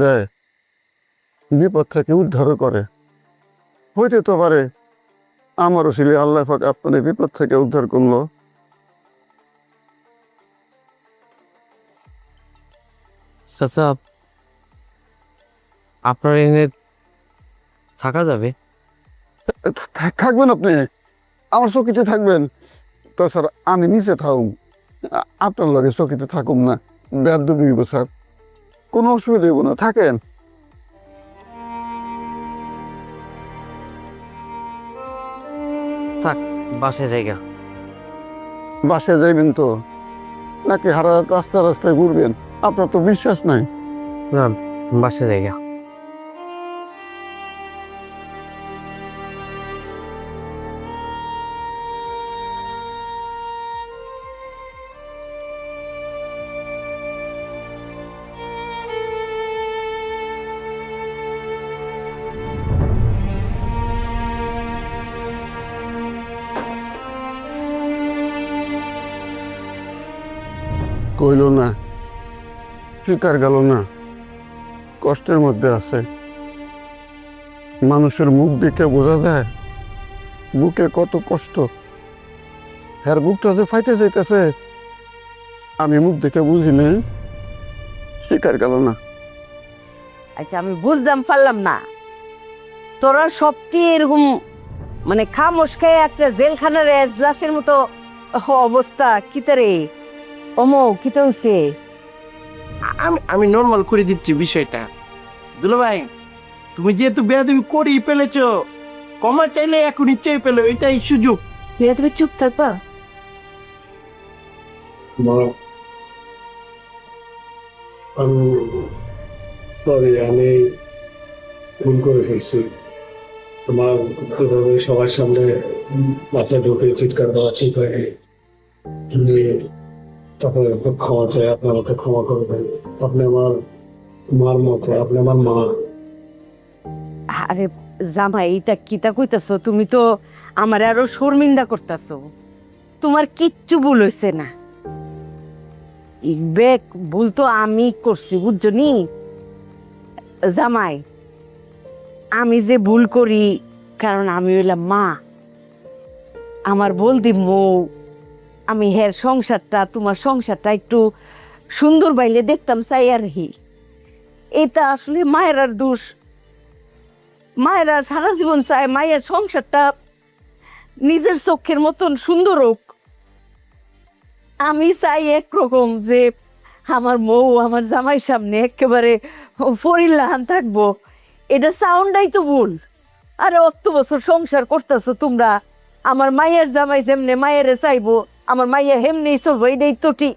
দেয়। বিপদ থেকে উদ্ধার করে। হইতে তো পারে। আমারও ছেলে আল্লাহ পাক আপনাদের বিপদ থেকে উদ্ধার করল। চাচা আপনার এখানে থাকা যাবে? থাকবেন আপনি। আমার চকিতে থাকবেন। তো স্যার আমি নিচে থাকুম। আপনার লগে চকিতে থাকুম না। বেদ দিব স্যার। কোনো অসুবিধা হইব না থাকেন। থাক বাসে জায়গা বাসে যাইবেন তো? নাকি হারা রাস্তা রাস্তায় ঘুরবেন? আপনার তো বিশ্বাস নাই। না বাসে জায়গা স্বীকার গেল না। কষ্টের মধ্যে আছে। মানুষের মুখ দেখে বোঝা যায়, বুকে কত কষ্ট। হ্যার বুকটা যে ফাইটে যাইতেছে, আমি মুখ দেখে বুঝি নাই, স্বীকার গেল না। আচ্ছা আমি বুঝতাম পারলাম না। তোরা সব কি এরকম মানে খামোশ খেয়ে একটা জেলখানার এজলাসের মতো অবস্থা কিতে রে অমো কিতে হইছে আমি আমি নর্মাল করে দিচ্ছি বিষয়টা। দুলো ভাই তুমি যেহেতু বেয়া তুমি করেই ফেলেছ কমা চাইলে এখনই চেয়ে পেল এটাই সুযোগ। তুমি চুপ থাকবা। মা আমি সরি আমি ভুল করে ফেলছি। আমার এভাবে সবার সামনে মাথা ঢুকে চিৎকার করা ঠিক হয়নি। আমি খুব ক্ষমা চাই ক্ষমা করে দেন। আপনি আমার মার আপনি আমার মা। আরে জামাই কিতা কইতাছো? তুমি তো আমার আরও শর্মিন্দা করতাছো। তোমার কিচ্ছু ভুল হইছে না। বেক, ভুল তো আমি করছি, বুঝছ নি? জামাই, আমি যে ভুল করি, কারণ আমি হইলাম মা। আমার বলদি মৌ। আমি হের সংসারটা, তোমার সংসারটা একটু সুন্দর বাইলে দেখতাম চাই আর হি এটা আসলে মায়ের আর দোষ। মায়েরা সারা জীবন চায় মায়ের সংসারটা নিজের চোখের মতন সুন্দর হোক। আমি চাই একরকম যে আমার মৌ আমার জামাই সামনে একেবারে ফরিল্লাহান থাকব। এটা সাউন্ডাই তো ভুল। আরে অত বছর সংসার করতেছো তোমরা। আমার মায়ের জামাই যেমনে মায়ের চাইব আমার মাইয়া হেমনি চলবো এটাই তো ঠিক।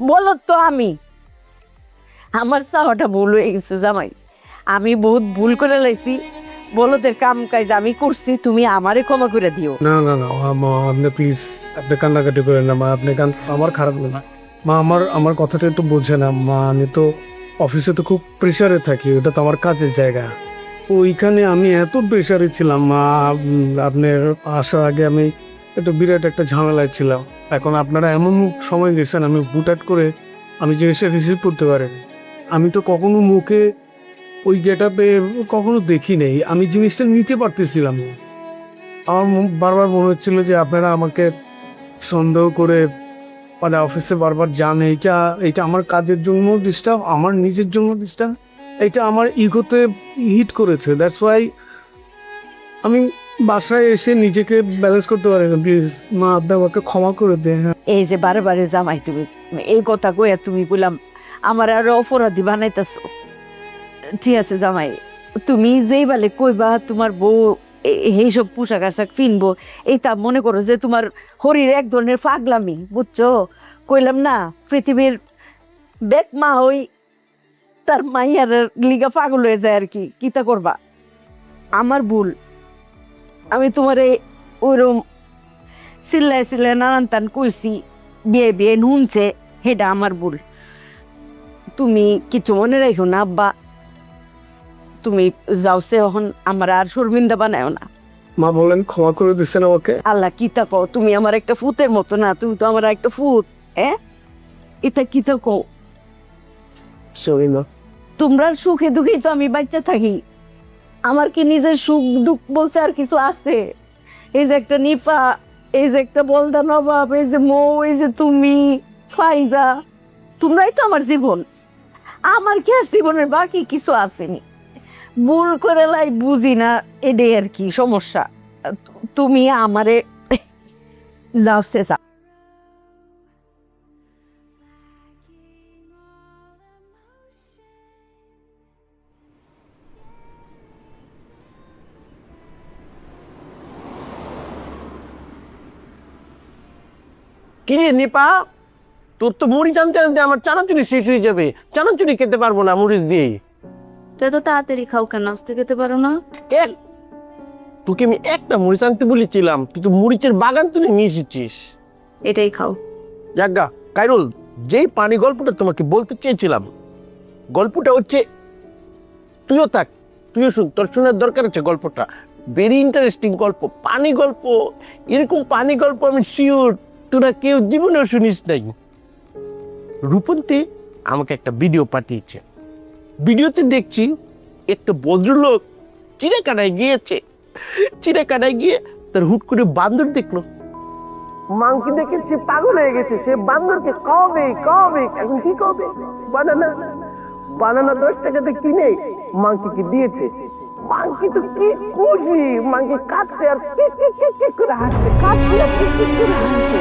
বলো তো আমি। আমার চাওয়াটা ভুল হয়ে গেছে জামাই। আমি বহুত ভুল করে লাইছি। বলদের কাম কাজ আমি করছি, তুমি আমারে ক্ষমা করে দিও। না না না, মা আপনি প্লিজ আপনি কান্নাকাটি করেন না, মা, আপনি কান আমার খারাপ না। মা, আমার আমার কথাটা একটু বোঝে না, মা, আমি তো অফিসে তো খুব প্রেশারে থাকি, ওটা তো আমার কাজের জায়গা। ওইখানে আমি এত প্রেশারে ছিলাম, মা আপনার আসার আগে আমি একটু বিরাট একটা ঝামেলায় ছিলাম। এখন আপনারা এমন সময় গেছেন, আমি বুটাট করে আমি জিনিসটা রিসিভ করতে পারিনি। আমি তো কখনো মুখে ওই গেট আপে কখনো দেখি নেই। আমি জিনিসটা নিতে পারতেছিলাম না। আমার বারবার মনে হচ্ছিল যে আপনারা আমাকে সন্দেহ করে মানে অফিসে বারবার যান, এইটা এইটা আমার কাজের জন্য ডিস্টার্ব আমার নিজের জন্য ডিস্টার্ব এইটা আমার ইগোতে হিট করেছে। দ্যাটস ওয়াই আমি বাসায় এসে নিজেকে ব্যালেন্স করতে পারি না প্লিজ মা আপনি আমাকে ক্ষমা করে দে হ্যাঁ। এই যে বারে জামাই, তুমি এই কথা কইয়া তুমি বললাম, আমার আরও অপরাধী বানাইতেছ। ঠিক আছে জামাই, তুমি যেই বেলে কইবা, তোমার বউ এই সব পোশাক আশাক কিনবো এইটা মনে করো যে তোমার হরির এক ধরনের পাগলামি বুঝছ? কইলাম না, পৃথিবীর বেক মা হই তার মাইয়ার লিগা পাগল হয়ে যায় আর কি, কিতা করবা? আমার ভুল। আমি তোমারে ওরম চিল্লায় চিল্লায় নানান তান কইছি বিয়ে বিয়ে নুনছে হেটা আমার ভুল। তুমি কিছু মনে রাখো না আব্বা। তুমি যাওছে এখন আমার আর শর্মিন্দা বানায় না। মা বলেন ক্ষমা করে দিচ্ছেন আমাকে? আল্লাহ কিতা কও তুমি আমার একটা ফুতের মতো না তুমি তো আমার একটা ফুত হ্যাঁ? এটা কিতা কও? শরীর তোমরা সুখে দুঃখেই তো আমি বাচ্চা থাকি। আমার কি নিজের সুখ দুঃখ বলছে আর কিছু আছে? এই যে একটা নিফা, এই যে একটা বলদা নবাব, এই যে মৌ, এই যে তুমি, ফাইজা, তোমরাই তো আমার জীবন। আমার কি আর জীবনের বাকি কিছু আসেনি? ভুল করে লাই বুঝি না, এটাই আর কি সমস্যা। তুমি আমারে লাভ শেষা কি রে নিপা? তোর তো মুড়ি জানতে জানতে আমার চানাচুরি শেষ হয়ে যাবে। চানাচুরি খেতে পারব না মুড়ি দিয়ে তো এত তাড়াতাড়ি খাও কেন? আসতে খেতে পারো না? কেন তোকে আমি একটা মরিচ আনতে বলেছিলাম। তুই তো মরিচের বাগান তুলে নিয়ে এসেছিস। এটাই খাও। যাজ্ঞা কাইরুল যেই পানি গল্পটা তোমাকে বলতে চেয়েছিলাম গল্পটা হচ্ছে তুইও থাক তুইও শুন তোর শোনার দরকার আছে গল্পটা। ভেরি ইন্টারেস্টিং গল্প পানি গল্প এরকম পানি গল্প আমি শিওর তোরা কেউ জীবনেও শুনিস নাই। রূপন্তী আমাকে একটা ভিডিও পাঠিয়েছে। ভিডিওতে দেখছি একটা ভদ্রলোক চিড়েখানায় গিয়েছে। চিড়েখানায় গিয়ে তার হুট করে বান্দর দেখল। মাংকি দেখে সে পাগল হয়ে গেছে। সে বান্দরকে কবে কবে, এখন কি কবে বানানা বানানা দশ টাকাতে কিনে মাংকিকে দিয়েছে। মাংকি তো কি খুশি মাঙ্কি কাঁদছে আর কি কি কি করে হাসছে? কাঁদছে কি কি করে হাসছে?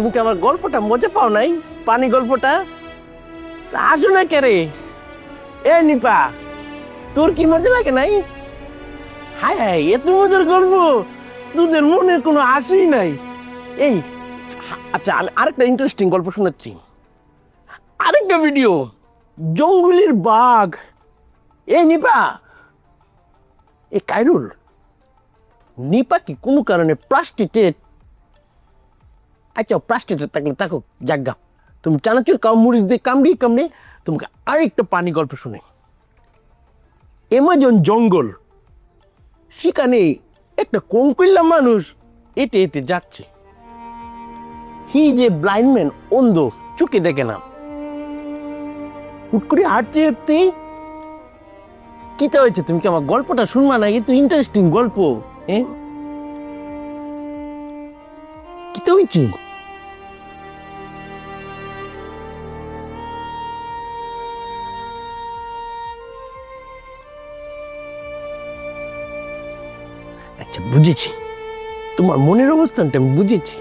তুমি কি আমার গল্পটা মজা পাও নাই? পানি গল্পটা? তা আসো না কে রে? এ নিপা, তোর কি মজা লাগে নাই? হায় হায়, এত মজার গল্প! তোদের মনে কোনো আসেই নাই। এই আচ্ছা আমি আরেকটা ইন্টারেস্টিং গল্প শোনাচ্ছি। আরেকটা ভিডিও জঙ্গলের বাঘ। এই নিপা, এ কাইরুল নিপা কি কোনো কারণে প্লাস্টিটেড আচ্ছা প্লাস্টিটেড থাকলে থাকুক জাগা। তুমি চানাচুর কাম মরিচ দিয়ে কামড়িয়ে কামড়িয়ে তোমাকে আরেকটা পানি গল্প শুনে। এমাজন জঙ্গল, সেখানে একটা কঙ্কইল্লা মানুষ এটে এটে যাচ্ছে। হি যে ব্লাইন্ডম্যান অন্ধ, চোখে দেখে না। হুট করে হাঁটতে হাঁটতে কিটা হয়েছে? তুমি কি আমার গল্পটা শুনবা না এ তো ইন্টারেস্টিং গল্প হ্যাঁ? কিটা হয়েছে আচ্ছা বুঝেছি তোমার মনের অবস্থানটা আমি বুঝেছি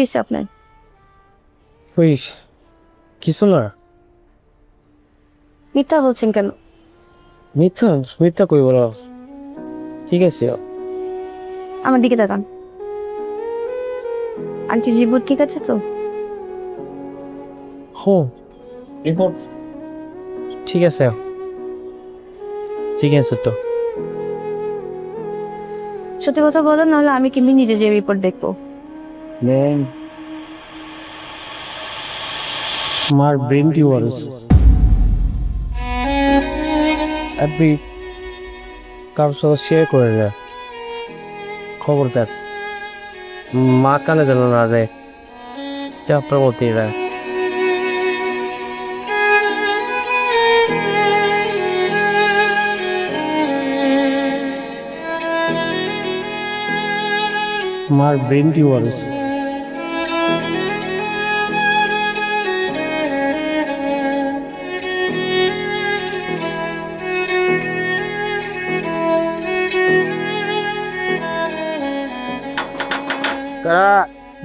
হয়েছে আপনার? ওই কিছু না। মিথ্যা বলছেন কেন? মিথ্যা? মিথ্যা কই বলো? ঠিক আছে। আমার দিকে তাকান। আন্টি জীবন ঠিক আছে তো? হো রিপোর্ট ঠিক আছে। ঠিক আছে তো। সত্যি কথা বলো নাহলে আমি কিন্তু নিজে যে রিপোর্ট দেখব। ম্যাম আমার ব্রেন টিউমার হয়েছে আপনি কারোর সাথে শেয়ার করে দেয় খবর দেন। মা কানে যেন না যায়। চাপটা বলতে দেয় মার ব্রেন টিউমার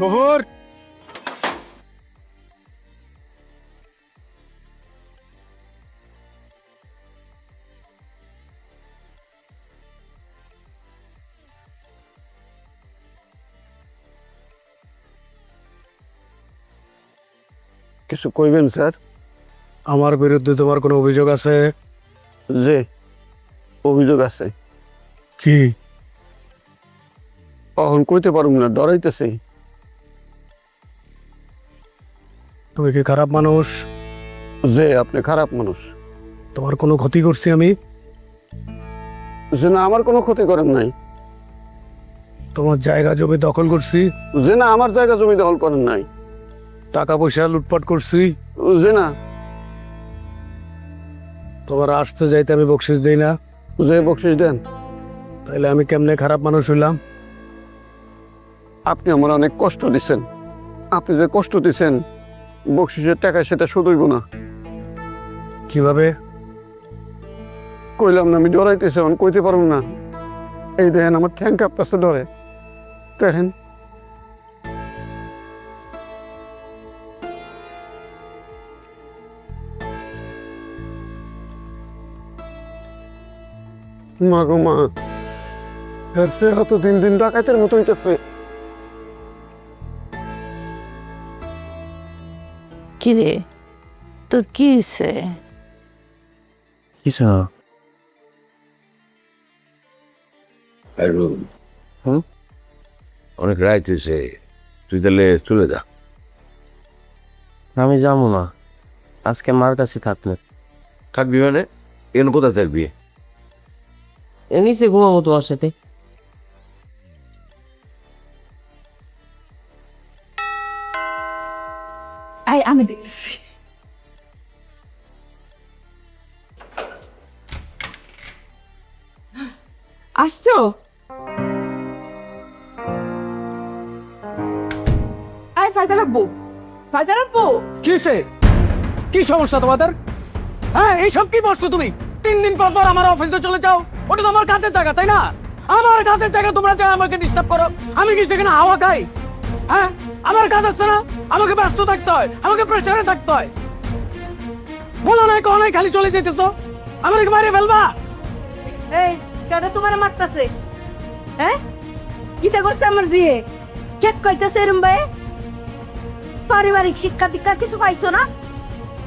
গফুর কিছু কইবেন স্যার? আমার বিরুদ্ধে তোমার কোনো অভিযোগ আছে? যে অভিযোগ আছে। জি। কখন কইতে পারুম না ডরাইতেছি। তুমি কি খারাপ মানুষ? যে আপনি খারাপ মানুষ। তোমার কোনো ক্ষতি করছি আমি? যে না আমার কোনো ক্ষতি করেন নাই। তোমার জায়গা জমি দখল করছি? যে না আমার জায়গা জমি দখল করেন নাই। টাকা পয়সা লুটপাট করছি? যে না। তোমার আসতে যাইতে আমি বকশিস দেই না। যে বকশিস দেন। তাইলে আমি কেমনে খারাপ মানুষ হইলাম? আপনি আমার অনেক কষ্ট দিচ্ছেন আপনি যে কষ্ট দিচ্ছেন বকশিসের টাকা সেটা শুধুইব না। কীভাবে? কইলাম না আমি ডরাইতেছি এখন কইতে পারব না। এই দেখেন আমার ঠ্যাং কাঁপতেছে ডরে। দেখেন। মা গো মা এর তো দিন দিন ডাকাতের মতো হইতেছে। কিরে? তোর কি হয়েছে কিছু হুম? অনেক রাত হয়েছে তুই তাহলে চলে যা। আমি যাব না। আজকে মার কাছে থাকলে থাকবি মানে? এখানে কোথায় থাকবি? এ নিচে ঘুমাবো তোমার সাথে। আমি দেখছি। আসছো? আয় ফাজার আব্বু। ফাজার আব্বু। কিসে কি সমস্যা তোমাদের? হ্যাঁ এইসব কি বসছো তুমি? তিন দিন পর পর আমার অফিসে চলে যাও। ওটা তো আমার কাছের জায়গা, তাই না? আমার কাছের জায়গা তোমরা যা আমাকে ডিস্টার্ব করো, আমি কি সেখানে হাওয়া খাই? হ্যাঁ? আমার কাজ আছে না? আমাকে ব্যস্ত থাকতে হয় আমাকে প্রেশারে থাকতে হয়। বলো নাই কো নাই খালি চলে যেতেছো আমার কি বাইরে ফেলবা। এই কেডা তোমার মারতাছে? হ্যাঁ? কিতা করছে আমার জিয়ে কে কইতাছে এরম ভাই? পারিবারিক শিক্ষা দীক্ষা কিছু পাইছো না?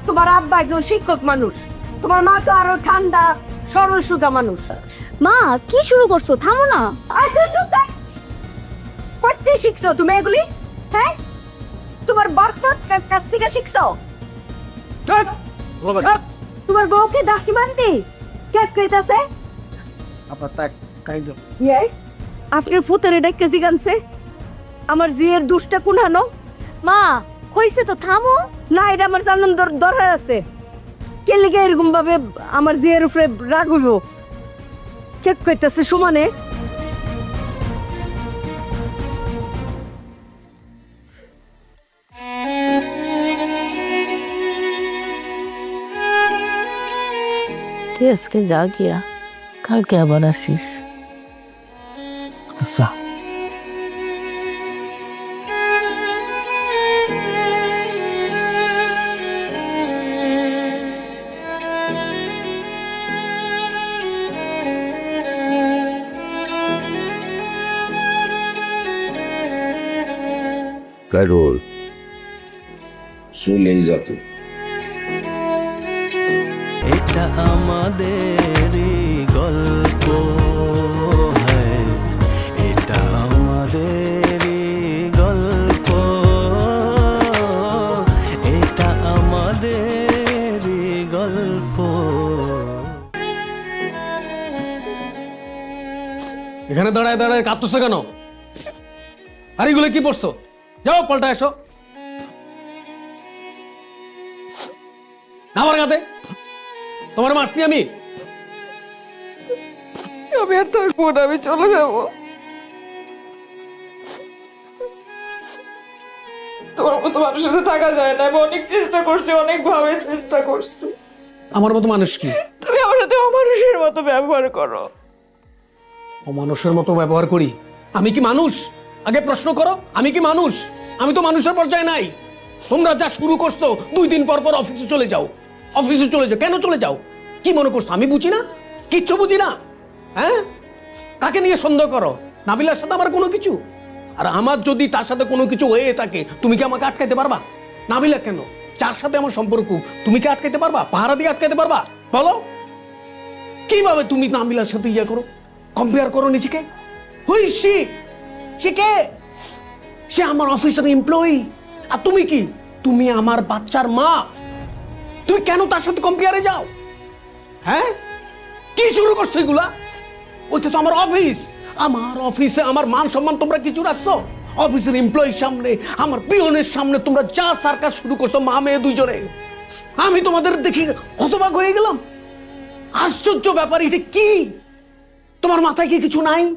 তোমার আব্বা একজন শিক্ষক মানুষ। তোমার মা তো আরও ঠান্ডা সরল সুজা মানুষ। মা কি শুরু করছ? থামো না। আচ্ছা সুতা কত শিখছো তুমি এগুলি? হ্যাঁ? তোমার বরফত কাছ থেকে শিখছো! তোমার বউকে দাসী মানতি? কে কইতাছে? আপনার তাক কাইন্দ ইয়ে আপনার ফুতারে ডাক্কে জিগানছে। আমার জিয়ের দুষ্টা কুনানো। মা হইছে তো থামো। না এটা আমার জানান দর দরকার আছে। কে লিগে এরকম ভাবে আমার জিয়ের উপরে রাগ হইব? কে কইতাছে সমানে? আজকে যা গিয়া কালকে আবার আসিস আচ্ছা কারোর চলেই যা এটা আমাদের গল্প এটা আমাদের গল্প। এটা আমাদের গল্প। এখানে দাঁড়ায় দাঁড়ায় কাঁদতেছো কেন? আর এগুলো কি পড়ছো? যাও, পাল্টা এসো। আমার কাতে তোমার মারছি আমি? আমি আর থাকব না আমি চলে যাব। তোমার মতো মানুষের সাথে থাকা যায় না আমি অনেক চেষ্টা করছি অনেকভাবে চেষ্টা করছি। আমার মতো মানুষ কি? তুমি আমার সাথে অমানুষের মতো ব্যবহার করো। অমানুষের মতো ব্যবহার করি? আমি কি মানুষ? আগে প্রশ্ন করো আমি কি মানুষ? আমি তো মানুষের পর্যায়ে নাই। তোমরা যা শুরু করছ দুই দিন পর পর অফিসে চলে যাও। অফিসে চলে যাও। কেন চলে যাও? কি মনে করছ? আমি বুঝি না? কিচ্ছু বুঝি না? হ্যাঁ? কাকে নিয়ে সন্দেহ করো? নাবিলার সাথে আমার কোনো কিছু? আর আমার যদি তার সাথে কোনো কিছু হয়ে থাকে, তুমি কি আমাকে আটকাইতে পারবা? নাবিলা কেন? যার সাথে আমার সম্পর্ক, তুমি কি আটকাইতে পারবা? পাহারা দিয়ে আটকাইতে পারবা? বলো। কীভাবে তুমি নাবিলার সাথে ইয়া করো? কম্পেয়ার করো নিজেকে? হুই সে সে কে? সে আমার অফিসের এমপ্লয়ি আর তুমি কি? তুমি আমার বাচ্চার মা। তুমি কেন তার সাথে কম্পেয়ারে যাও? হ্যাঁ? কি শুরু করছ এগুলা? ওইটা তো আমার অফিস। আমার অফিসে আমার মান সম্মান তোমরা কিছু রাখছো? অফিসের এমপ্লয়ির সামনে, আমার পিয়নের সামনে তোমরা যা সার্কাস শুরু করছ, মা মেয়ে দুইজনে। আমি তোমাদের দেখি হতবাক হয়ে গেলাম। আশ্চর্য ব্যাপার, এটা কি? তোমার মাথায় কি কিছু নাই?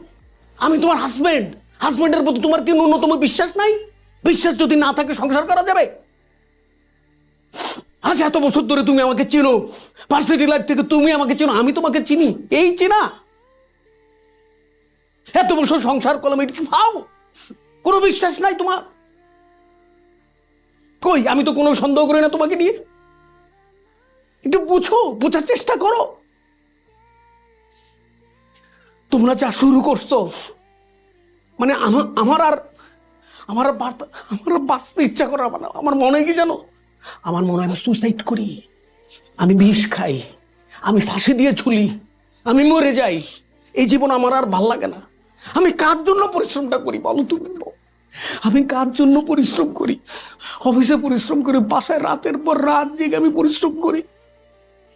আমি তোমার হাজবেন্ড হাজবেন্ডের প্রতি তোমার কি ন্যূনতম বিশ্বাস নাই? বিশ্বাস যদি না থাকে সংসার করা যাবে? আজ এত বছর ধরে তুমি আমাকে চিনো পার্সিটি লাইফ থেকে তুমি আমাকে চিনো, আমি তোমাকে চিনি, এই চিনা। এত বছর সংসার করলাম, এটা কি ভাও কোনো বিশ্বাস নাই তোমার? কই, আমি তো কোনো সন্দেহ করি না তোমাকে নিয়ে। একটু বুঝো, বোঝার চেষ্টা করো। তোমরা যা শুরু করছ মানে আমার আর, আমার বাঁচতে- ইচ্ছা করে আমার আমার মনে কি জানো? আমার মনে হয় আমি সুসাইড করি। আমি বিষ খাই। আমি ফাঁসি দিয়ে ঝুলি। আমি মরে যাই। এই জীবন আমার আর ভালো লাগে না। আমি কার জন্য পরিশ্রমটা করি বলো তুমি আমি কার জন্য পরিশ্রম করি? অফিসে পরিশ্রম করি, বাসায় রাতের পর রাত জেগে আমি পরিশ্রম করি।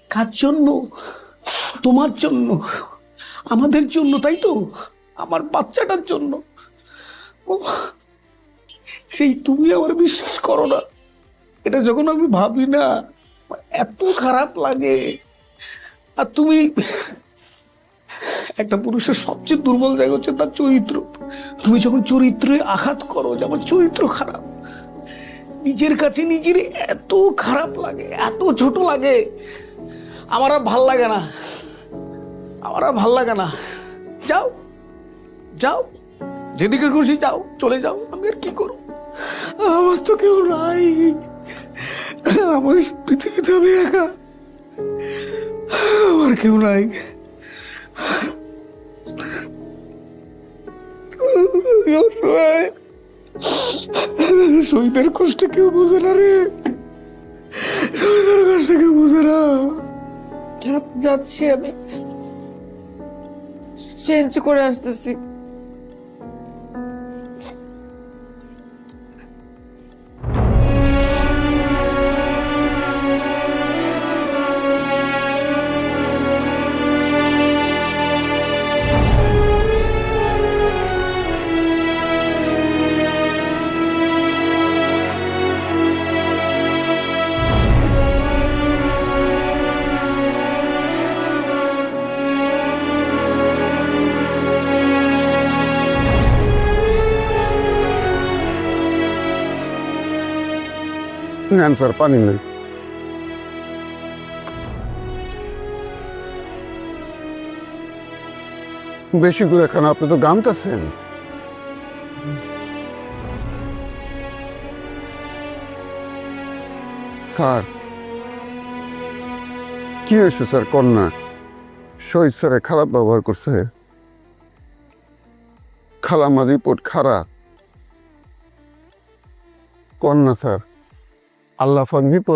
কার জন্য? তোমার জন্য। আমাদের জন্য, তাই তো? আমার বাচ্চাটার জন্য। ও, সেই তুমি আমার বিশ্বাস করো না। এটা যখন আমি ভাবি না, এত খারাপ লাগে। আর তুমি একটা পুরুষের সবচেয়ে দুর্বল জায়গা হচ্ছে তার চরিত্র। তুমি যখন চরিত্রে আঘাত করো যে আমার চরিত্র খারাপ, নিজের কাছে নিজের এত খারাপ লাগে, এত ছোট লাগে। আমার আর ভালো লাগে না। আমার আর ভালো লাগে না। যাও যাও, যেদিকে খুশি যাও, চলে যাও। আমি আর কি করব? আমার তো কেউ নাই। আমার পৃথিবীতে আমি একা। আমার কেউ নাই। শহীদের কষ্ট কেউ বোঝে না রে। শহীদের কষ্ট কেউ বোঝে না। যাচ্ছি আমি। চেঞ্জ করে আসতেছি। স্যার পানি নেন বেশি করে খান আপনি তো গামতাছেন স্যার কি হয়েছে স্যার কন্যা শহীদ স্যারে খারাপ ব্যবহার করছে খালামা রিপোর্ট খারাপ কন্যা স্যার আল্লাহ বিপদ